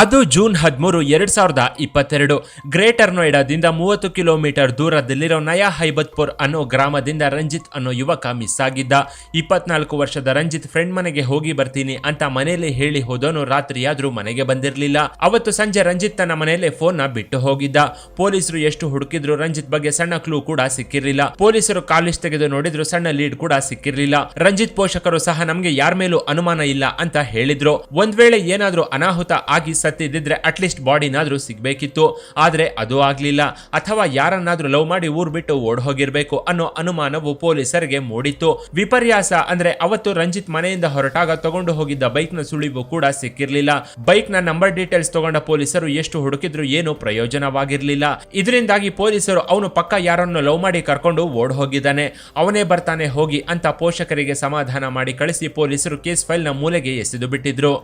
ಅದು ಜೂನ್ ಹದಿಮೂರು, ಎರಡ್ ಸಾವಿರದ ಇಪ್ಪತ್ತೆರಡು. ಗ್ರೇಟರ್ ನೋಯ್ಡಾದಿಂದ ಮೂವತ್ತು ಕಿಲೋಮೀಟರ್ ದೂರದಲ್ಲಿರೋ ನಯಾ ಹೈಬತ್ಪುರ್ ಅನ್ನೋ ಗ್ರಾಮದಿಂದ ರಂಜಿತ್ ಅನ್ನೋ ಯುವಕ ಮಿಸ್ ಆಗಿದ್ದ. ಇಪ್ಪತ್ನಾಲ್ಕು ವರ್ಷದ ರಂಜಿತ್ ಫ್ರೆಂಡ್ ಮನೆಗೆ ಹೋಗಿ ಬರ್ತೀನಿ ಅಂತ ಮನೆಯಲ್ಲಿ ಹೇಳಿ ಹೋದೋನು ರಾತ್ರಿಯಾದ್ರೂ ಮನೆಗೆ ಬಂದಿರಲಿಲ್ಲ. ಅವತ್ತು ಸಂಜೆ ರಂಜಿತ್ ತನ್ನ ಮನೆಯಲ್ಲೇ ಫೋನ್ನ ಬಿಟ್ಟು ಹೋಗಿದ್ದ. ಪೊಲೀಸರು ಎಷ್ಟು ಹುಡುಕಿದ್ರು ರಂಜಿತ್ ಬಗ್ಗೆ ಸಣ್ಣ ಕ್ಲೂ ಕೂಡ ಸಿಕ್ಕಿರಲಿಲ್ಲ. ಪೊಲೀಸರು ಕಾಲೇಜ್ ತೆಗೆದು ನೋಡಿದ್ರು ಸಣ್ಣ ಲೀಡ್ ಕೂಡ ಸಿಕ್ಕಿರಲಿಲ್ಲ. ರಂಜಿತ್ ಪೋಷಕರು ಸಹ ನಮಗೆ ಯಾರ ಮೇಲೂ ಅನುಮಾನ ಇಲ್ಲ ಅಂತ ಹೇಳಿದ್ರು. ಒಂದ್ ವೇಳೆ ಏನಾದ್ರೂ ಅನಾಹುತ ಆಗಿ ಸತ್ತಿದ್ದಿದ್ರೆ ಅಟ್ಲೀಸ್ಟ್ ಬಾಡಿನಾದರೂ ಸಿಗಬೇಕಿತ್ತು. ಆದರೆ ಅದು ಆಗಲಿಲ್ಲ. ಅಥವಾ ಯಾರನ್ನಾದರೂ ಲವ್ ಮಾಡಿ ಊರ್ ಬಿಟ್ಟು ಓಡ್ ಹೋಗಿರಬೇಕು ಅನ್ನೋ ಅನುಮಾನವು ಪೊಲೀಸರಿಗೆ ಮೂಡಿತ್ತು. ವಿಪರ್ಯಾಸ ಅಂದ್ರೆ ಅವತ್ತು ರಂಜಿತ್ ಮನೆಯಿಂದ ಹೊರಟಾಗ ತಗೊಂಡು ಹೋಗಿದ್ದ ಬೈಕ್ನ ಸುಳಿವು ಕೂಡ ಸಿಕ್ಕಿರಲಿಲ್ಲ. ಬೈಕ್ನ ನಂಬರ್ ಡೀಟೇಲ್ಸ್ ತಗೊಂಡ ಪೊಲೀಸರು ಎಷ್ಟು ಹುಡುಕಿದ್ರು ಏನು ಪ್ರಯೋಜನವಾಗಿರಲಿಲ್ಲ. ಇದರಿಂದಾಗಿ ಪೊಲೀಸರು ಅವನು ಪಕ್ಕ ಯಾರನ್ನು ಲವ್ ಮಾಡಿ ಕರ್ಕೊಂಡು ಓಡ್ ಹೋಗಿದ್ದಾನೆ ಅವನೇ ಬರ್ತಾನೆ ಹೋಗಿ ಅಂತ ಪೋಷಕರಿಗೆ ಸಮಾಧಾನ ಮಾಡಿ ಕಳಿಸಿ ಪೊಲೀಸರು ಕೇಸ್ ಫೈಲ್ನ ಮೂಲೆಗೆ ಎಸೆದು ಬಿಟ್ಟಿದ್ರು.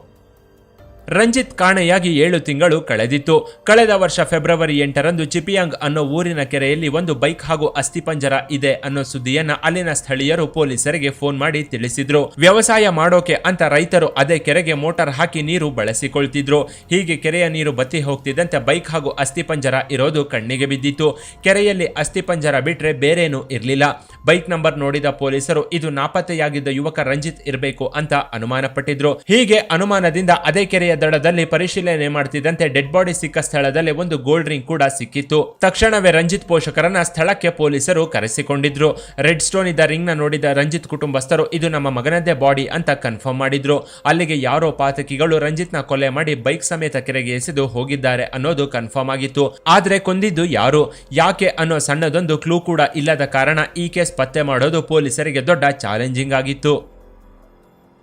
ರಂಜಿತ್ ಕಾಣೆಯಾಗಿ ಏಳು ತಿಂಗಳು ಕಳೆದಿತ್ತು. ಕಳೆದ ವರ್ಷ ಫೆಬ್ರವರಿ ಎಂಟರಂದು ಚಿಪಿಯಾಂಗ್ ಅನ್ನೋ ಊರಿನ ಕೆರೆಯಲ್ಲಿ ಒಂದು ಬೈಕ್ ಹಾಗೂ ಅಸ್ಥಿಪಂಜರ ಇದೆ ಅನ್ನೋ ಸುದ್ದಿಯನ್ನ ಅಲ್ಲಿನ ಸ್ಥಳೀಯರು ಪೊಲೀಸರಿಗೆ ಫೋನ್ ಮಾಡಿ ತಿಳಿಸಿದ್ರು. ವ್ಯವಸಾಯ ಮಾಡೋಕೆ ಅಂತ ರೈತರು ಅದೇ ಕೆರೆಗೆ ಮೋಟಾರ್ ಹಾಕಿ ನೀರು ಬಳಸಿಕೊಳ್ತಿದ್ರು. ಹೀಗೆ ಕೆರೆಯ ನೀರು ಬತ್ತಿ ಹೋಗ್ತಿದ್ದಂತೆ ಬೈಕ್ ಹಾಗೂ ಅಸ್ಥಿಪಂಜರ ಇರೋದು ಕಣ್ಣಿಗೆ ಬಿದ್ದಿತ್ತು. ಕೆರೆಯಲ್ಲಿ ಅಸ್ಥಿಪಂಜರ ಬಿಟ್ರೆ ಬೇರೇನೂ ಇರಲಿಲ್ಲ. ಬೈಕ್ ನಂಬರ್ ನೋಡಿದ ಪೊಲೀಸರು, ಇದು ನಾಪತ್ತೆಯಾಗಿದ್ದ ಯುವಕ ರಂಜಿತ್ ಇರಬೇಕು ಅಂತ ಅನುಮಾನಪಟ್ಟಿದ್ರು. ಹೀಗೆ ಅನುಮಾನದಿಂದ ಅದೇ ಕೆರೆಯ ದಡದಲ್ಲಿ ಪರಿಶೀಲನೆ ಮಾಡ್ತಿದ್ದಂತೆ ಡೆಡ್ ಬಾಡಿ ಸಿಕ್ಕ ಸ್ಥಳದಲ್ಲಿ ಒಂದು ಗೋಲ್ಡ್ ರಿಂಗ್ ಕೂಡ ಸಿಕ್ಕಿತ್ತು. ತಕ್ಷಣವೇ ರಂಜಿತ್ ಪೋಷಕರನ್ನ ಸ್ಥಳಕ್ಕೆ ಪೊಲೀಸರು ಕರೆಸಿಕೊಂಡಿದ್ರು. ರೆಡ್ ಸ್ಟೋನ್ ಇದ್ದ ರಿಂಗ್ ನೋಡಿದ ರಂಜಿತ್ ಕುಟುಂಬಸ್ಥರು, ಇದು ನಮ್ಮ ಮಗನದ್ದೇ ಬಾಡಿ ಅಂತ ಕನ್ಫರ್ಮ್ ಮಾಡಿದ್ರು. ಅಲ್ಲಿಗೆ ಯಾರೋ ಪಾತಕಿಗಳು ರಂಜಿತ್ನ ಕೊಲೆ ಮಾಡಿ ಬೈಕ್ ಸಮೇತ ಕೆರೆಗೆ ಎಸೆದು ಹೋಗಿದ್ದಾರೆ ಅನ್ನೋದು ಕನ್ಫರ್ಮ್ ಆಗಿತ್ತು. ಆದ್ರೆ ಕೊಂದಿದ್ದು ಯಾರು? ಯಾಕೆ ಅನ್ನೋ ಸಣ್ಣದೊಂದು ಕ್ಲೂ ಕೂಡ ಇಲ್ಲದ ಕಾರಣ ಈ ಕೇಸ್ ಪತ್ತೆ ಮಾಡೋದು ಪೊಲೀಸರಿಗೆ ದೊಡ್ಡ ಚಾಲೆಂಜಿಂಗ್ ಆಗಿತ್ತು.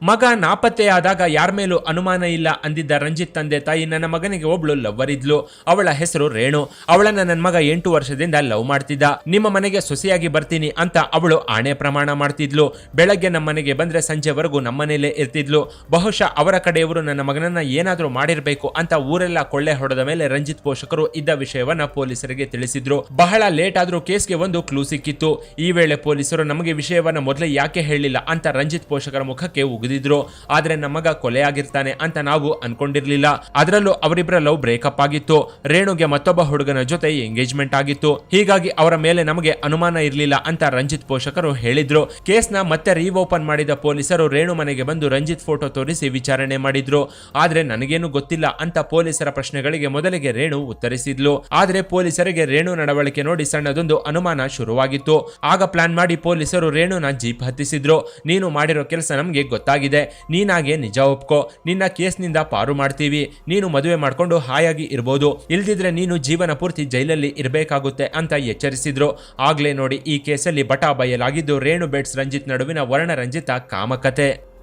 ಮಗ ನಾಪತ್ತೆಯಾದಾಗ ಯಾರ ಮೇಲೂ ಅನುಮಾನ ಇಲ್ಲ ಅಂದಿದ್ದ ರಂಜಿತ್ ತಂದೆ ತಾಯಿ ನನ್ನ ಮಗನಿಗೆ ಒಬ್ಳು ಲವ್ವರ್ ಇದ್ಲು. ಅವಳ ಹೆಸರು ರೇಣು. ಅವಳನ್ನ ನನ್ನ ಮಗ ಎಂಟು ವರ್ಷದಿಂದ ಲವ್ ಮಾಡ್ತಿದ್ದ. ನಿಮ್ಮ ಮನೆಗೆ ಸೊಸೆಯಾಗಿ ಬರ್ತೀನಿ ಅಂತ ಅವಳು ಆಣೆ ಪ್ರಮಾಣ ಮಾಡ್ತಿದ್ಲು. ಬೆಳಗ್ಗೆ ನಮ್ಮ ಮನೆಗೆ ಬಂದ್ರೆ ಸಂಜೆವರೆಗೂ ನಮ್ಮನೇಲೇ ಇರ್ತಿದ್ಲು. ಬಹುಶಃ ಅವರ ಕಡೆಯವರು ನನ್ನ ಮಗನನ್ನ ಏನಾದರೂ ಮಾಡಿರಬೇಕು ಅಂತ ಊರೆಲ್ಲ ಕೊಳ್ಳೆ ಹೊಡೆದ ಮೇಲೆ ರಂಜಿತ್ ಪೋಷಕರು ಇದ್ದ ವಿಷಯವನ್ನ ಪೊಲೀಸರಿಗೆ ತಿಳಿಸಿದ್ರು. ಬಹಳ ಲೇಟ್ ಆದ್ರೂ ಕೇಸ್ಗೆ ಒಂದು ಕ್ಲೂ ಸಿಕ್ಕಿತ್ತು. ಈ ವೇಳೆ ಪೊಲೀಸರು ನಮಗೆ ವಿಷಯವನ್ನ ಮೊದಲೇ ಯಾಕೆ ಹೇಳಿಲ್ಲ ಅಂತ ರಂಜಿತ್ ಪೋಷಕರ ಮುಖಕ್ಕೆ ಉಗಿದಿದ್ರು ಆದ್ರೆ ನಮ್ಮ ಮಗ ಕೊಲೆ ಆಗಿರ್ತಾನೆ ಅಂತ ನಾವು ಅನ್ಕೊಂಡಿರ್ಲಿಲ್ಲ. ಅದರಲ್ಲೂ ಅವರಿಬ್ಬರ ಲವ್ ಬ್ರೇಕಪ್ ಆಗಿತ್ತು. ರೇಣುಗೆ ಮತ್ತೊಬ್ಬ ಹುಡುಗನ ಜೊತೆ ಎಂಗೇಜ್ಮೆಂಟ್ ಆಗಿತ್ತು. ಹೀಗಾಗಿ ಅವರ ಮೇಲೆ ನಮಗೆ ಅನುಮಾನ ಇರಲಿಲ್ಲ ಅಂತ ರಂಜಿತ್ ಪೋಷಕರು ಹೇಳಿದ್ರು. ಕೇಸ್ನ ಮತ್ತೆ ರೀಓಪನ್ ಮಾಡಿದ ಪೊಲೀಸರು ರೇಣು ಮನೆಗೆ ಬಂದು ರಂಜಿತ್ ಫೋಟೋ ತೋರಿಸಿ ವಿಚಾರಣೆ ಮಾಡಿದ್ರು. ಆದ್ರೆ ನನಗೇನು ಗೊತ್ತಿಲ್ಲ ಅಂತ ಪೊಲೀಸರ ಪ್ರಶ್ನೆಗಳಿಗೆ ಮೊದಲಿಗೆ ರೇಣು ಉತ್ತರಿಸಿದ್ಲು. ಆದ್ರೆ ಪೊಲೀಸರಿಗೆ ರೇಣು ನಡವಳಿಕೆ ನೋಡಿ ಸಣ್ಣದೊಂದು ಅನುಮಾನ ಶುರುವಾಗಿತ್ತು. ಆಗ ಪ್ಲಾನ್ ಮಾಡಿ ಪೊಲೀಸರು ರೇಣುನ ಜೀಪ್ ಹತ್ತಿಸಿದ್ರು. ನೀನು ಮಾಡಿರೋ ಕೆಲಸ ನಮಗೆ ಗೊತ್ತಾಗಿದೆ ನೀನಾಗೆ ನಿಜ ಒಪ್ಕೋ. ನಿನ್ನ ಕೇಸ್ನಿಂದ ಪಾರು ಮಾಡ್ತೀವಿ. ನೀನು ಮದುವೆ ಮಾಡ್ಕೊಂಡು ಹಾಯಾಗಿ ಇರ್ಬೋದು. ಇಲ್ದಿದ್ರೆ ನೀನು ಜೀವನ ಪೂರ್ತಿ ಜೈಲಲ್ಲಿ ಇರಬೇಕಾಗುತ್ತೆ ಅಂತ ಎಚ್ಚರಿಸಿದ್ರು. ಆಗ್ಲೇ ನೋಡಿ ಈ ಕೇಸಲ್ಲಿ ಬಟಾ ಬಯಲಾಗಿದ್ದು ರೇಣು ಬೆಟ್ಸ್ ರಂಜಿತ್ ನಡುವಿನ ವರ್ಣರಂಜಿತ ಕಾಮಕತೆ.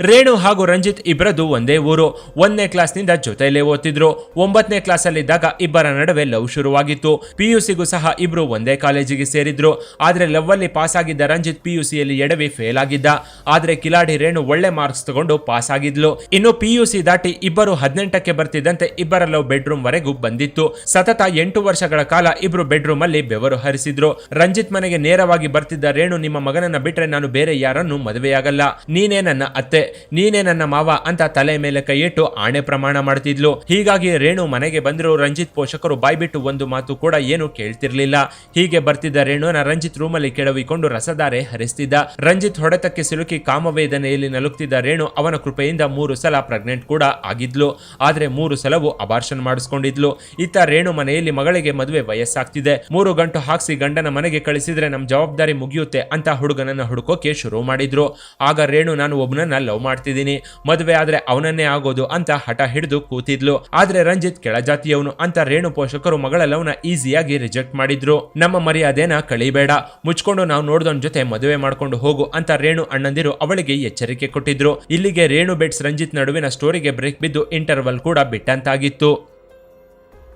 ರೇಣು ಹಾಗೂ ರಂಜಿತ್ ಇಬ್ಬರದು ಒಂದೇ ಊರು. ಒಂದನೇ ಕ್ಲಾಸ್ನಿಂದ ಜೊತೆಯಲ್ಲೇ ಓದ್ತಿದ್ರು. ಒಂಬತ್ತನೇ ಕ್ಲಾಸಲ್ಲಿದ್ದಾಗ ಇಬ್ಬರ ನಡುವೆ ಲವ್ ಶುರುವಾಗಿತ್ತು. ಪಿಯುಸಿಗೂ ಸಹ ಇಬ್ರು ಒಂದೇ ಕಾಲೇಜಿಗೆ ಸೇರಿದ್ರು. ಆದ್ರೆ ಲವ್ ಅಲ್ಲಿ ಪಾಸ್ ಆಗಿದ್ದ ರಂಜಿತ್ ಪಿಯುಸಿಯಲ್ಲಿ ಎಡವಿ ಫೇಲ್ ಆಗಿದ್ದ. ಆದ್ರೆ ಕಿಲಾಡಿ ರೇಣು ಒಳ್ಳೆ ಮಾರ್ಕ್ಸ್ ತಗೊಂಡು ಪಾಸ್ ಆಗಿದ್ಲು. ಇನ್ನು ಪಿಯುಸಿ ದಾಟಿ ಇಬ್ಬರು ಹದಿನೆಂಟಕ್ಕೆ ಬರ್ತಿದ್ದಂತೆ ಇಬ್ಬರ ಲವ್ ಬೆಡ್ರೂಮ್ ವರೆಗೂ ಬಂದಿತ್ತು. ಸತತ ಎಂಟು ವರ್ಷಗಳ ಕಾಲ ಇಬ್ರು ಬೆಡ್ರೂಮ್ ಅಲ್ಲಿ ಬೆವರು ಹರಿಸಿದ್ರು. ರಂಜಿತ್ ಮನೆಗೆ ನೇರವಾಗಿ ಬರ್ತಿದ್ದ ರೇಣು ನಿಮ್ಮ ಮಗನನ್ನ ಬಿಟ್ರೆ ನಾನು ಬೇರೆ ಯಾರನ್ನು ಮದುವೆಯಾಗಲ್ಲ. ನೀನೇ ನನ್ನ ಅತ್ತೆ. ನೀನೇ ನನ್ನ ಮಾವ ಅಂತ ತಲೆ ಮೇಲೆ ಕೈಯಿಟ್ಟು ಆಣೆ ಪ್ರಮಾಣ ಮಾಡ್ತಿದ್ಲು. ಹೀಗಾಗಿ ರೇಣು ಮನೆಗೆ ಬಂದಿರೋ ರಂಜಿತ್ ಪೋಷಕರು ಬಾಯ್ಬಿಟ್ಟು ಒಂದು ಮಾತು ಕೂಡ ಏನು ಕೇಳ್ತಿರ್ಲಿಲ್ಲ. ಹೀಗೆ ಬರ್ತಿದ್ದ ರೇಣುನ ರಂಜಿತ್ ರೂಮಲ್ಲಿ ಕೆಡವಿಕೊಂಡು ರಸಧಾರೆ ಹರಿಸ್ತಿದ್ದ. ರಂಜಿತ್ ಹೊಡೆತಕ್ಕೆ ಸಿಲುಕಿ ಕಾಮವೇದನೆಯಲ್ಲಿ ನಲುಗ್ತಿದ್ದ ರೇಣು ಅವನ ಕೃಪೆಯಿಂದ ಮೂರು ಸಲ ಪ್ರೆಗ್ನೆಂಟ್ ಕೂಡ ಆಗಿದ್ಲು. ಆದ್ರೆ ಮೂರು ಸಲವೂ ಅಬಾರ್ಷನ್ ಮಾಡಿಸ್ಕೊಂಡಿದ್ಲು. ಇತ್ತ ರೇಣು ಮನೆಯಲ್ಲಿ ಮಗಳಿಗೆ ಮದುವೆ ವಯಸ್ಸಾಗ್ತಿದೆ. ಮೂರು ಗಂಟು ಹಾಕ್ಸಿ ಗಂಡನ ಮನೆಗೆ ಕಳಿಸಿದ್ರೆ ನಮ್ಮ ಜವಾಬ್ದಾರಿ ಮುಗಿಯುತ್ತೆ ಅಂತ ಹುಡುಗನನ್ನ ಹುಡುಕೋಕೆ ಶುರು ಮಾಡಿದ್ರು. ಆಗ ರೇಣು ನಾನು ಒಬ್ಬನನ್ನ ಲವ್ ಮಾಡ್ತಿದ್ದೀನಿ. ಮದುವೆ ಆದ್ರೆ ಅವನನ್ನೇ ಆಗೋದು ಅಂತ ಹಠ ಹಿಡಿದು ಕೂತಿದ್ಲು. ಆದ್ರೆ ರಂಜಿತ್ ಕೆಳಜಾತಿಯವನು ಅಂತ ರೇಣು ಪೋಷಕರು ಮಗಳ ಲವ್ನ ಈಸಿಯಾಗಿ ರಿಜೆಕ್ಟ್ ಮಾಡಿದ್ರು. ನಮ್ಮ ಮರ್ಯಾದೆನ ಕಳಿಬೇಡ. ಮುಚ್ಕೊಂಡು ನಾವು ನೋಡ್ದವನ್ ಜೊತೆ ಮದುವೆ ಮಾಡ್ಕೊಂಡು ಹೋಗು ಅಂತ ರೇಣು ಅಣ್ಣಂದಿರು ಅವಳಿಗೆ ಎಚ್ಚರಿಕೆ ಕೊಟ್ಟಿದ್ರು. ಇಲ್ಲಿಗೆ ರೇಣು ಬೆಟ್ಸ್ ರಂಜಿತ್ ನಡುವಿನ ಸ್ಟೋರಿಗೆ ಬ್ರೇಕ್ ಬಿದ್ದು ಇಂಟರ್ವಲ್ ಕೂಡ ಬಿಟ್ಟಂತಾಗಿತ್ತು.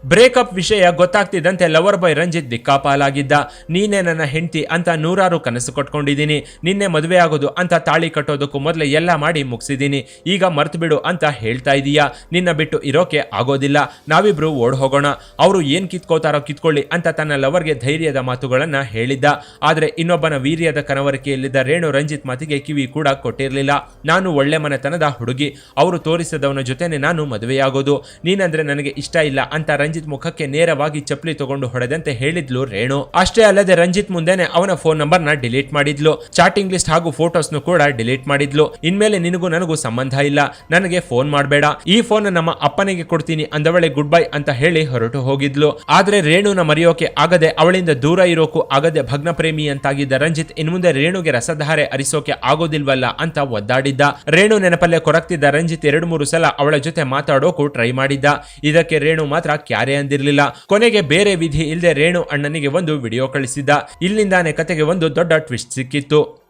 ಬ್ರೇಕಪ್ ವಿಷಯ ಗೊತ್ತಾಗ್ತಿದ್ದಂತೆ ಲವರ್ ಬಾಯ್ ರಂಜಿತ್ ದಿಕ್ಕಾಪಾಲಾಗಿದ್ದ. ನೀನೇ ನನ್ನ ಹೆಂಡತಿ ಅಂತ ನೂರಾರು ಕನಸು ಕೊಟ್ಕೊಂಡಿದ್ದೀನಿ. ನಿನ್ನೆ ಮದುವೆ ಆಗೋದು ಅಂತ ತಾಳಿ ಕಟ್ಟೋದಕ್ಕೂ ಮೊದಲೇ ಎಲ್ಲ ಮಾಡಿ ಮುಗಿಸಿದ್ದೀನಿ. ಈಗ ಮರ್ತು ಬಿಡು ಅಂತ ಹೇಳ್ತಾ ಇದೀಯಾ? ನಿನ್ನ ಬಿಟ್ಟು ಇರೋಕೆ ಆಗೋದಿಲ್ಲ. ನಾವಿಬ್ರು ಓಡ್ ಹೋಗೋಣ ಅವರು ಏನು ಕಿತ್ಕೋತಾರೋ ಕಿತ್ಕೊಳ್ಳಿ ಅಂತ ತನ್ನ ಲವರ್ಗೆ ಧೈರ್ಯದ ಮಾತುಗಳನ್ನು ಹೇಳಿದ್ದ. ಆದರೆ ಇನ್ನೊಬ್ಬನ ವೀರ್ಯದ ಕನವರಿಕೆಯಲ್ಲಿದ್ದ ರೇಣು ರಂಜಿತ್ ಮಾತಿಗೆ ಕಿವಿ ಕೂಡ ಕೊಟ್ಟಿರಲಿಲ್ಲ. ನಾನು ಒಳ್ಳೆ ಮನೆತನದ ಹುಡುಗಿ. ಅವರು ತೋರಿಸದವನ ಜೊತೆನೆ ನಾನು ಮದುವೆಯಾಗೋದು. ನೀನಂದ್ರೆ ನನಗೆ ಇಷ್ಟ ಇಲ್ಲ ಅಂತ ರಂಜಿತ್ ಮುಖಕ್ಕೆ ನೇರವಾಗಿ ಚಪ್ಪಲಿ ತಗೊಂಡು ಹೊಡೆದಂತೆ ಹೇಳಿದ್ಲು ರೇಣು. ಅಷ್ಟೇ ಅಲ್ಲದೆ ರಂಜಿತ್ ಮುಂದೆನೆ ಅವನ ಫೋನ್ ನಂಬರ್ನ ಡಿಲೀಟ್ ಮಾಡಿದ್ಲು. ಚಾಟಿಂಗ್ ಲಿಸ್ಟ್ ಹಾಗೂ ಫೋಟೋಸ್ ನು ಕೂಡ ಡಿಲೀಟ್ ಮಾಡಿದ್ಲು. ಇನ್ಮೇಲೆ ನಿನಗೂ ನನಗೂ ಸಂಬಂಧ ಇಲ್ಲ. ನನಗೆ ಫೋನ್ ಮಾಡಬೇಡ. ಈ ಫೋನ್ ನಮ್ಮ ಅಪ್ಪನಿಗೆ ಕೊಡ್ತೀನಿ ಅಂದವಳೆ ಗುಡ್ ಬೈ ಅಂತ ಹೇಳಿ ಹೊರಟು ಹೋಗಿದ್ಲು. ಆದ್ರೆ ರೇಣುನ ಮರೆಯೋಕೆ ಆಗದೆ ಅವಳಿಂದ ದೂರ ಇರೋಕು ಆಗದೆ ಭಗ್ನ ಪ್ರೇಮಿ ಅಂತಾಗಿದ್ದ ರಂಜಿತ್ ಇನ್ಮುಂದೆ ರೇಣುಗೆ ರಸಧಾರೆ ಅರಿಸೋಕೆ ಆಗೋದಿಲ್ವಲ್ಲ ಅಂತ ಒದ್ದಾಡಿದ್ದ. ರೇಣು ನೆನಪಲ್ಲೇ ಕೊರಕ್ತಿದ್ದ ರಂಜಿತ್ ಎರಡು ಮೂರು ಸಲ ಅವಳ ಜೊತೆ ಮಾತಾಡೋಕು ಟ್ರೈ ಮಾಡಿದ್ದ. ಇದಕ್ಕೆ ರೇಣು ಮಾತ್ರ ಕ್ಯಾರೆ ಅಂದಿರ್ಲಿಲ್ಲ. ಕೊನೆಗೆ ಬೇರೆ ವಿಧಿ ಇಲ್ಲದೆ ರೇಣು ಅಣ್ಣನಿಗೆ ಒಂದು ವಿಡಿಯೋ ಕಳಿಸಿದ್ದ ಇಲ್ಲಿಂದಾನೆ ಕತೆಗೆ ಒಂದು ದೊಡ್ಡ ಟ್ವಿಸ್ಟ್ ಸಿಕ್ಕಿತ್ತು.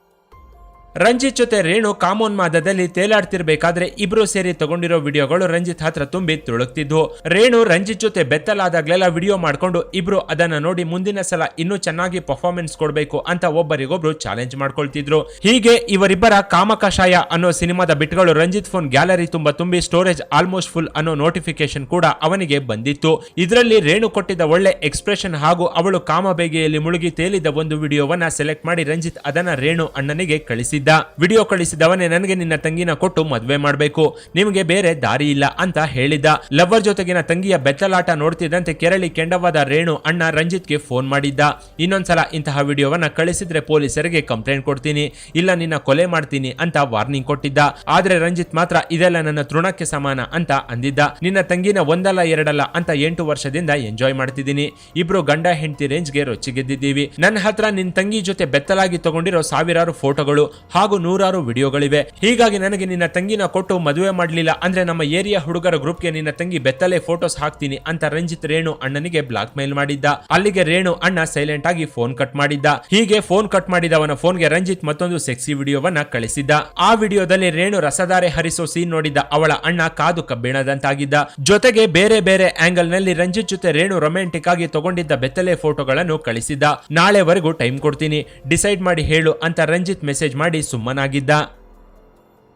ರಂಜಿತ್ ಜೊತೆ ರೇಣು ಕಾಮೋನ್ ಮಾದದಲ್ಲಿ ತೇಲಾಡ್ತಿರ್ಬೇಕಾದ್ರೆ ಇಬ್ರು ಸೇರಿ ತಗೊಂಡಿರೋ ವಿಡಿಯೋಗಳು ರಂಜಿತ್ ಹತ್ರ ತುಂಬಿ ತುಳುಕ್ತಿದ್ವು. ರೇಣು ರಂಜಿತ್ ಜೊತೆ ಬೆತ್ತಲಾದಾಗ್ಲೆಲ್ಲ ವಿಡಿಯೋ ಮಾಡ್ಕೊಂಡು ಇಬ್ರು ಅದನ್ನ ನೋಡಿ ಮುಂದಿನ ಸಲ ಇನ್ನೂ ಚೆನ್ನಾಗಿ ಪರ್ಫಾರ್ಮೆನ್ಸ್ ಕೊಡಬೇಕು ಅಂತ ಒಬ್ಬರಿಗೊಬ್ರು ಚಾಲೆಂಜ್ ಮಾಡ್ಕೊಳ್ತಿದ್ರು. ಹೀಗೆ ಇವರಿಬ್ಬರ ಕಾಮಕಷಾಯ ಅನ್ನೋ ಸಿನಿಮಾದ ಬಿಟ್ಗಳು ರಂಜಿತ್ ಫೋನ್ ಗ್ಯಾಲರಿ ತುಂಬಾ ತುಂಬಿ ಸ್ಟೋರೇಜ್ ಆಲ್ಮೋಸ್ಟ್ ಫುಲ್ ಅನ್ನೋ ನೋಟಿಫಿಕೇಶನ್ ಕೂಡ ಅವನಿಗೆ ಬಂದಿತ್ತು. ಇದರಲ್ಲಿ ರೇಣು ಕೊಟ್ಟಿದ್ದ ಒಳ್ಳೆ ಎಕ್ಸ್ಪ್ರೆಷನ್ ಹಾಗೂ ಅವಳು ಕಾಮಬೇಗೆಯಲ್ಲಿ ಮುಳುಗಿ ತೇಲಿದ ಒಂದು ವಿಡಿಯೋವನ್ನ ಸೆಲೆಕ್ಟ್ ಮಾಡಿ ರಂಜಿತ್ ಅದನ್ನ ರೇಣು ಅಣ್ಣನಿಗೆ ಕಳಿಸಿದ್ದ ವಿಡಿಯೋ ಕಳಿಸಿದವನೇ ನನಗೆ ನಿನ್ನ ತಂಗಿನ ಕೊಟ್ಟು ಮದುವೆ ಮಾಡಬೇಕು. ನಿಮಗೆ ಬೇರೆ ದಾರಿ ಇಲ್ಲ ಅಂತ ಹೇಳಿದ್ದ. ಲವರ್ ಜೊತೆಗಿನ ತಂಗಿಯ ಬೆತ್ತಲಾಟ ನೋಡ್ತಿದ್ದಂತೆ ಕೆರಳಿ ಕೆಂಡವಾದ ರೇಣು ಅಣ್ಣ ರಂಜಿತ್ಗೆ ಫೋನ್ ಮಾಡಿದ್ದ. ಇನ್ನೊಂದ್ಸಲ ಇಂತಹ ವಿಡಿಯೋವನ್ನ ಕಳಿಸಿದ್ರೆ ಪೊಲೀಸರಿಗೆ ಕಂಪ್ಲೇಂಟ್ ಕೊಡ್ತೀನಿ. ಇಲ್ಲ, ನಿನ್ನ ಕೊಲೆ ಮಾಡ್ತೀನಿ ಅಂತ ವಾರ್ನಿಂಗ್ ಕೊಟ್ಟಿದ್ದ. ಆದ್ರೆ ರಂಜಿತ್ ಮಾತ್ರ, ಇದೆಲ್ಲ ನನ್ನ ತೃಣಕ್ಕೆ ಸಮಾನ ಅಂತ ಅಂದಿದ್ದ. ನಿನ್ನ ತಂಗಿನ ಒಂದಲ್ಲ, ಎರಡಲ್ಲ ಅಂತ ಎಂಟು ವರ್ಷದಿಂದ ಎಂಜಾಯ್ ಮಾಡ್ತಿದ್ದೀನಿ. ಇಬ್ರು ಗಂಡ ಹೆಂಡತಿ ರೇಂಜ್ಗೆ ರೊಚ್ಚಿಗೆದ್ದಿದ್ದೀವಿ. ನನ್ನ ಹತ್ರ ನಿನ್ ತಂಗಿ ಜೊತೆ ಬೆತ್ತಲಾಗಿ ತಗೊಂಡಿರೋ ಸಾವಿರಾರು ಫೋಟೋಗಳು. ಹಾಗೂ ನೂರಾರು ವಿಡಿಯೋಗಳಿವೆ. ಹೀಗಾಗಿ ನನಗೆ ನಿನ್ನ ತಂಗಿನ ಕೊಟ್ಟು ಮದುವೆ ಮಾಡಲಿಲ್ಲ ಅಂದ್ರೆ ನಮ್ಮ ಏರಿಯಾ ಹುಡುಗರ ಗ್ರೂಪ್ಗೆ ನಿನ್ನ ತಂಗಿ ಬೆತ್ತಲೆ ಫೋಟೋಸ್ ಹಾಕ್ತೀನಿ ಅಂತ ರಂಜಿತ್ ರೇಣು ಅಣ್ಣನಿಗೆ ಬ್ಲಾಕ್ ಮೇಲ್ ಮಾಡಿದ್ದ. ಅಲ್ಲಿಗೆ ರೇಣು ಅಣ್ಣ ಸೈಲೆಂಟ್ ಆಗಿ ಫೋನ್ ಕಟ್ ಮಾಡಿದ್ದ. ಹೀಗೆ ಫೋನ್ ಕಟ್ ಮಾಡಿದವನ ಫೋನ್ಗೆ ರಂಜಿತ್ ಮತ್ತೊಂದು ಸೆಕ್ಸಿ ವಿಡಿಯೋವನ್ನ ಕಳಿಸಿದ್ದ. ಆ ವಿಡಿಯೋದಲ್ಲಿ ರೇಣು ರಸಧಾರೆ ಹರಿಸೋ ಸೀನ್ ನೋಡಿದ್ದ. ಅವಳ ಅಣ್ಣ ಕಾದು ಕಬ್ಬಿಣದಂತಾಗಿದ್ದ. ಜೊತೆಗೆ ಬೇರೆ ಬೇರೆ ಆಂಗಲ್ನಲ್ಲಿ ರಂಜಿತ್ ಜೊತೆ ರೇಣು ರೊಮ್ಯಾಂಟಿಕ್ ಆಗಿ ತಗೊಂಡಿದ್ದ ಬೆತ್ತಲೆ ಫೋಟೋಗಳನ್ನು ಕಳಿಸಿದ್ದ. ನಾಳೆವರೆಗೂ ಟೈಮ್ ಕೊಡ್ತೀನಿ. ಡಿಸೈಡ್ ಮಾಡಿ ಹೇಳು ಅಂತ ರಂಜಿತ್ ಮೆಸೇಜ್ ಮಾಡಿ ಸುಮ್ಮನಾಗಿದ್ದ.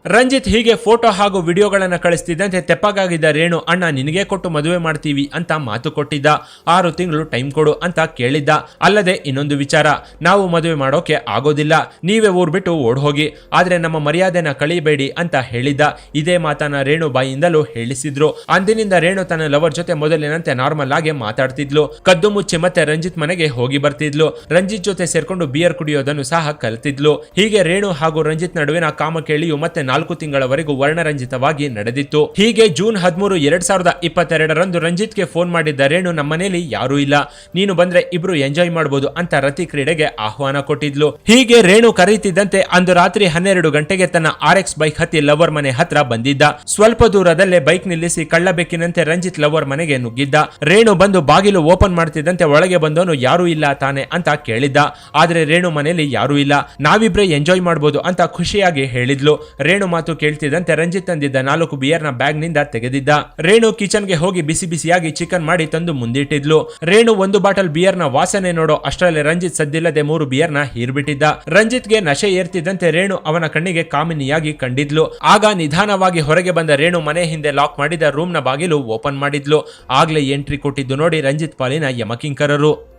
ರಂಜಿತ್ ಹೀಗೆ ಫೋಟೋ ಹಾಗೂ ವಿಡಿಯೋಗಳನ್ನು ಕಳಿಸ್ತಿದ್ದಂತೆ ತೆಪ್ಪಗಾಗಿದ್ದ ರೇಣು, ಅಣ್ಣ, ನಿನಗೆ ಕೊಟ್ಟು ಮದುವೆ ಮಾಡ್ತೀವಿ ಅಂತ ಮಾತು ಕೊಟ್ಟಿದ್ದ. ಆರು ತಿಂಗಳು ಟೈಮ್ ಕೊಡು ಅಂತ ಕೇಳಿದ್ದ. ಅಲ್ಲದೆ ಇನ್ನೊಂದು ವಿಚಾರ, ನಾವು ಮದುವೆ ಮಾಡೋಕೆ ಆಗೋದಿಲ್ಲ. ನೀವೇ ಊರ್ ಬಿಟ್ಟು ಓಡ್ ಹೋಗಿ ಆದ್ರೆ ನಮ್ಮ ಮರ್ಯಾದೆನ ಕಳಿಬೇಡಿ ಅಂತ ಹೇಳಿದ್ದ. ಇದೇ ಮಾತನ್ನ ರೇಣು ಬಾಯಿಂದಲೂ ಹೇಳಿಸಿದ್ರು. ಅಂದಿನಿಂದ ರೇಣು ತನ್ನ ಲವರ್ ಜೊತೆ ಮೊದಲಿನಂತೆ ನಾರ್ಮಲ್ ಆಗಿ ಮಾತಾಡ್ತಿದ್ಲು. ಕದ್ದು ಮುಚ್ಚಿ ಮತ್ತೆ ರಂಜಿತ್ ಮನೆಗೆ ಹೋಗಿ ಬರ್ತಿದ್ಲು. ರಂಜಿತ್ ಜೊತೆ ಸೇರ್ಕೊಂಡು ಬಿಯರ್ ಕುಡಿಯೋದನ್ನು ಸಹ ಕಲ್ತಿದ್ಲು. ಹೀಗೆ ರೇಣು ಹಾಗೂ ರಂಜಿತ್ ನಡುವಿನ ಕಾಮ ಕೇಳಿಯು ಮತ್ತೆ ನಾಲ್ಕು ತಿಂಗಳವರೆಗೂ ವರ್ಣರಂಜಿತವಾಗಿ ನಡೆದಿತ್ತು. ಹೀಗೆ ಜೂನ್ ಹದಿಮೂರು ಎರಡ್ ಸಾವಿರದ ಇಪ್ಪತ್ತೆರಡರಂದು ರಂಜಿತ್ಗೆ ಫೋನ್ ಮಾಡಿದ್ದ ರೇಣು ನಮ್ಮನೇಲಿ ಯಾರೂ ಇಲ್ಲ. ನೀನು ಬಂದ್ರೆ ಇಬ್ರು ಎಂಜಾಯ್ ಮಾಡಬಹುದು ಅಂತ ರತಿ ಕ್ರೀಡೆಗೆ ಆಹ್ವಾನ ಕೊಟ್ಟಿದ್ಲು. ಹೀಗೆ ರೇಣು ಕರೀತಿದ್ದಂತೆ ಅಂದು ರಾತ್ರಿ ಹನ್ನೆರಡು ಗಂಟೆಗೆ ತನ್ನ ಆರ್ ಎಕ್ಸ್ ಬೈಕ್ ಹತ್ತಿ ಲವರ್ ಮನೆ ಹತ್ರ ಬಂದಿದ್ದ. ಸ್ವಲ್ಪ ದೂರದಲ್ಲೇ ಬೈಕ್ ನಿಲ್ಲಿಸಿ ಕಳ್ಳಬೇಕಿನಂತೆ ರಂಜಿತ್ ಲವರ್ ಮನೆಗೆ ನುಗ್ಗಿದ್ದ. ರೇಣು ಬಂದು ಬಾಗಿಲು ಓಪನ್ ಮಾಡ್ತಿದ್ದಂತೆ ಒಳಗೆ ಬಂದವನು ಯಾರೂ ಇಲ್ಲ ತಾನೆ ಅಂತ ಕೇಳಿದ್ದ. ಆದ್ರೆ ರೇಣು ಮನೆಯಲ್ಲಿ ಯಾರೂ ಇಲ್ಲ. ನಾವಿಬ್ರೆ ಎಂಜಾಯ್ ಮಾಡಬಹುದು ಅಂತ ಖುಷಿಯಾಗಿ ಹೇಳಿದ್ಲು. ರೇಣು ಮಾತು ಕೇಳ್ತಿದ್ದಂತೆ ರಂಜಿತ್ ತಂದಿದ್ದ ನಾಲ್ಕು ಬಿಯರ್ನ ಬ್ಯಾಗ್ನಿಂದ ತೆಗೆದಿದ್ದ. ರೇಣು ಕಿಚನ್ಗೆ ಹೋಗಿ ಬಿಸಿ ಬಿಸಿಯಾಗಿ ಚಿಕನ್ ಮಾಡಿ ತಂದು ಮುಂದಿಟ್ಟಿದ್ಲು. ರೇಣು ಒಂದು ಬಾಟಲ್ ಬಿಯರ್ನ ವಾಸನೆ ನೋಡೋ ಅಷ್ಟರಲ್ಲಿ ರಂಜಿತ್ ಸದ್ದಿಲ್ಲದೆ ಮೂರು ಬಿಯರ್ನ ಹೀರ್ಬಿಟ್ಟಿದ್ದ. ರಂಜಿತ್ಗೆ ನಶೆ ಏರ್ತಿದ್ದಂತೆ ರೇಣು ಅವನ ಕಣ್ಣಿಗೆ ಕಾಮಿನಿಯಾಗಿ ಕಂಡಿದ್ಲು. ಆಗ ನಿಧಾನವಾಗಿ ಹೊರಗೆ ಬಂದ ರೇಣು ಮನೆ ಹಿಂದೆ ಲಾಕ್ ಮಾಡಿದ ರೂಮ್ನ ಬಾಗಿಲು ಓಪನ್ ಮಾಡಿದ್ಲು. ಆಗ್ಲೇ ಎಂಟ್ರಿ ಕೊಟ್ಟಿದ್ದು ನೋಡಿ ರಂಜಿತ್ ಪಾಲಿನ ಯಮಕಿಂಕರರು.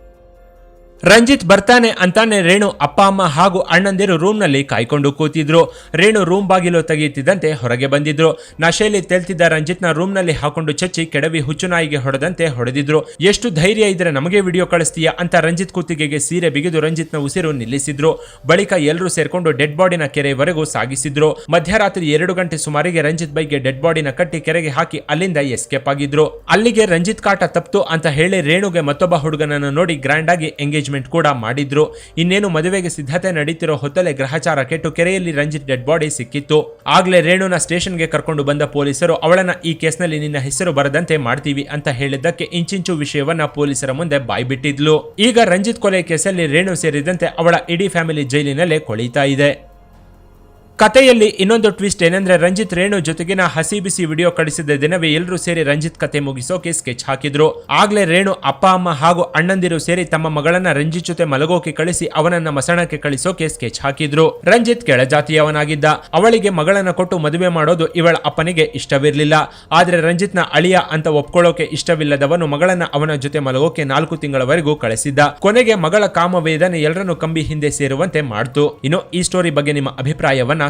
ರಂಜಿತ್ ಬರ್ತಾನೆ ಅಂತಾನೆ ರೇಣು ಅಪ್ಪ, ಅಮ್ಮ ಹಾಗೂ ಅಣ್ಣಂದಿರು ರೂಮ್ನಲ್ಲಿ ಕಾಯ್ಕೊಂಡು ಕೂತಿದ್ರು. ರೇಣು ರೂಮ್ ಬಾಗಿಲು ತೆಗೆಯುತ್ತಿದ್ದಂತೆ ಹೊರಗೆ ಬಂದಿದ್ರು. ನಶೆಯಲ್ಲಿ ತೆಲ್ತಿದ್ದ ರಂಜಿತ್ನ ರೂಮ್ನಲ್ಲಿ ಹಾಕೊಂಡು ಚಚ್ಚಿ ಕೆಡವಿ ಹುಚ್ಚುನಾಯಿಗೆ ಹೊಡೆದಂತೆ ಹೊಡೆದಿದ್ರು. ಎಷ್ಟು ಧೈರ್ಯ ಇದ್ರೆ ನಮಗೆ ವಿಡಿಯೋ ಕಳಿಸ್ತೀಯಾ ಅಂತ ರಂಜಿತ್ ಕುತ್ತಿಗೆಗೆ ಸೀರೆ ಬಿಗಿದು ರಂಜಿತ್ನ ಉಸಿರು ನಿಲ್ಲಿಸಿದ್ರು. ಬಳಿಕ ಎಲ್ಲರೂ ಸೇರ್ಕೊಂಡು ಡೆಡ್ ಬಾಡಿನ ಕೆರೆವರೆಗೂ ಸಾಗಿಸಿದ್ರು. ಮಧ್ಯರಾತ್ರಿ ಎರಡು ಗಂಟೆ ಸುಮಾರಿಗೆ ರಂಜಿತ್ ಬೈಕ್ಗೆ ಡೆಡ್ ಬಾಡಿನ ಕಟ್ಟಿ ಕೆರೆಗೆ ಹಾಕಿ ಅಲ್ಲಿಂದ ಎಸ್ಕೇಪ್ ಆಗಿದ್ರು. ಅಲ್ಲಿಗೆ ರಂಜಿತ್ ಕಾಟ ತಪ್ತು ಅಂತ ಹೇಳಿ ರೇಣುಗೆ ಮತ್ತೊಬ್ಬ ಹುಡುಗನನ್ನು ನೋಡಿ ಗ್ರ್ಯಾಂಡ್ ಆಗಿ ಎಂಗೇಜ್ಮೆಂಟ್ ಕೂಡ ಮಾಡಿದ್ರು. ಇನ್ನೇನು ಮದುವೆಗೆ ಸಿದ್ಧತೆ ನಡೀತಿರೋ ಹೊತ್ತಲೇ ಗ್ರಹಚಾರ ಕೆಟ್ಟು ಕೆರೆಯಲ್ಲಿ ರಂಜಿತ್ ಡೆಡ್ ಬಾಡಿ ಸಿಕ್ಕಿತ್ತು. ಆಗ್ಲೇ ರೇಣುನ ಸ್ಟೇಷನ್ಗೆ ಕರ್ಕೊಂಡು ಬಂದ ಪೊಲೀಸರು, ಅವಳನ್ನ ಈ ಕೇಸ್ನಲ್ಲಿ ನಿನ್ನ ಹೆಸರು ಬರದಂತೆ ಮಾಡ್ತೀವಿ ಅಂತ ಹೇಳಿದ್ದಕ್ಕೆ ಇಂಚಿಂಚು ವಿಷಯವನ್ನ ಪೊಲೀಸರ ಮುಂದೆ ಬಾಯ್ಬಿಟ್ಟಿದ್ಲು. ಈಗ ರಂಜಿತ್ ಕೊಲೆ ಕೇಸಲ್ಲಿ ರೇಣು ಸೇರಿದಂತೆ ಅವಳ ಇಡೀ ಫ್ಯಾಮಿಲಿ ಜೈಲಿನಲ್ಲೇ ಕೊಳೀತಾ ಇದೆ. ಕಥೆಯಲ್ಲಿ ಇನ್ನೊಂದು ಟ್ವಿಸ್ಟ್ ಏನಂದ್ರೆ ರಂಜಿತ್ ರೇಣು ಜೊತೆಗಿನ ಹಸಿ ಬಿಸಿ ವಿಡಿಯೋ ಕಳಿಸಿದ ದಿನವೇ ಎಲ್ಲರೂ ಸೇರಿ ರಂಜಿತ್ ಕತೆ ಮುಗಿಸೋಕೆ ಸ್ಕೆಚ್ ಹಾಕಿದ್ರು. ಆಗ್ಲೇ ರೇಣು ಅಪ್ಪ, ಅಮ್ಮ ಹಾಗೂ ಅಣ್ಣಂದಿರು ಸೇರಿ ತಮ್ಮ ಮಗಳನ್ನ ರಂಜಿತ್ ಜೊತೆ ಮಲಗೋಕೆ ಕಳಿಸಿ ಅವನನ್ನ ಮಸಣಕ್ಕೆ ಕಳಿಸೋಕೆ ಸ್ಕೆಚ್ ಹಾಕಿದ್ರು. ರಂಜಿತ್ ಕೆಳಜಾತಿಯವನಾಗಿದ್ದ. ಅವಳಿಗೆ ಮಗಳನ್ನ ಕೊಟ್ಟು ಮದುವೆ ಮಾಡೋದು ಇವಳ ಅಪ್ಪನಿಗೆ ಇಷ್ಟವಿರಲಿಲ್ಲ. ಆದ್ರೆ ರಂಜಿತ್ನ ಅಳಿಯ ಅಂತ ಒಪ್ಕೊಳ್ಳೋಕೆ ಇಷ್ಟವಿಲ್ಲದವನು ಮಗಳನ್ನ ಅವನ ಜೊತೆ ಮಲಗೋಕೆ ನಾಲ್ಕು ತಿಂಗಳವರೆಗೂ ಕಳಿಸಿದ್ದ. ಕೊನೆಗೆ ಮಗಳ ಕಾಮವೇದನೆ ಎಲ್ಲರನ್ನು ಕಂಬಿ ಹಿಂದೆ ಸೇರುವಂತೆ ಮಾಡ್ತು. ಇನ್ನು ಈ ಸ್ಟೋರಿ ಬಗ್ಗೆ ನಿಮ್ಮ ಅಭಿಪ್ರಾಯವನ್ನ